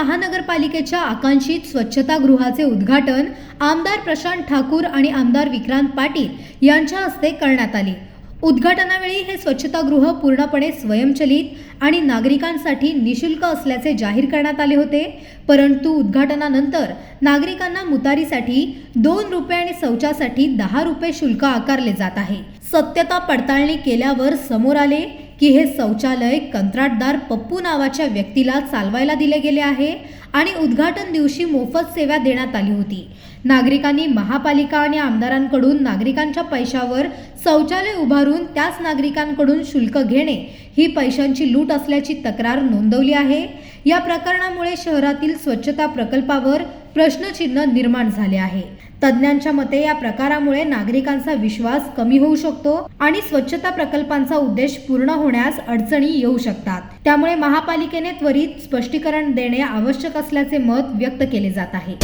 महानगरपालिकेच्या आकांक्षित स्वच्छतागृहाचे उद्घाटन आमदार प्रशांत ठाकूर आणि आमदार विक्रांत पाटील यांच्या हस्ते करण्यात आले. उद्घाटनावेळी हे स्वच्छतागृह पूर्णपणे स्वयंचलित आणि नागरिकांसाठी निशुल्क असल्याचे जाहीर करण्यात आले होते. परंतु उद्घाटनानंतर नागरिकांना मुतारीसाठी दोन रुपये आणि शौचासाठी दहा रुपये शुल्क आकारले जात आहे. सत्यता पडताळणी केल्यावर समोर आले. की हे शौचालय कंत्राटदार पप्पू नावाच्या व्यक्तीला चालवायला दिले गेले आहे आणि उद्घाटन दिवशी मोफत सेवा देण्यात आली होती. नागरिकांनी महापालिका आणि आमदारांकडून नागरिकांच्या पैशावर शौचालय उभारून त्याच नागरिकांकडून शुल्क घेणे ही पैशांची लूट असल्याची तक्रार नोंदवली आहे. या प्रकरणामुळे शहरातील स्वच्छता प्रकल्पावर प्रश्नचिन्ह निर्माण झाले आहे. तज्ज्ञांच्या मते या प्रकारामुळे नागरिकांचा विश्वास कमी होऊ शकतो आणि स्वच्छता प्रकल्पांचा उद्देश पूर्ण होण्यास अडचणी येऊ शकतात. त्यामुळे महापालिकेने त्वरित स्पष्टीकरण देणे आवश्यक असल्याचे मत व्यक्त केले जात आहे.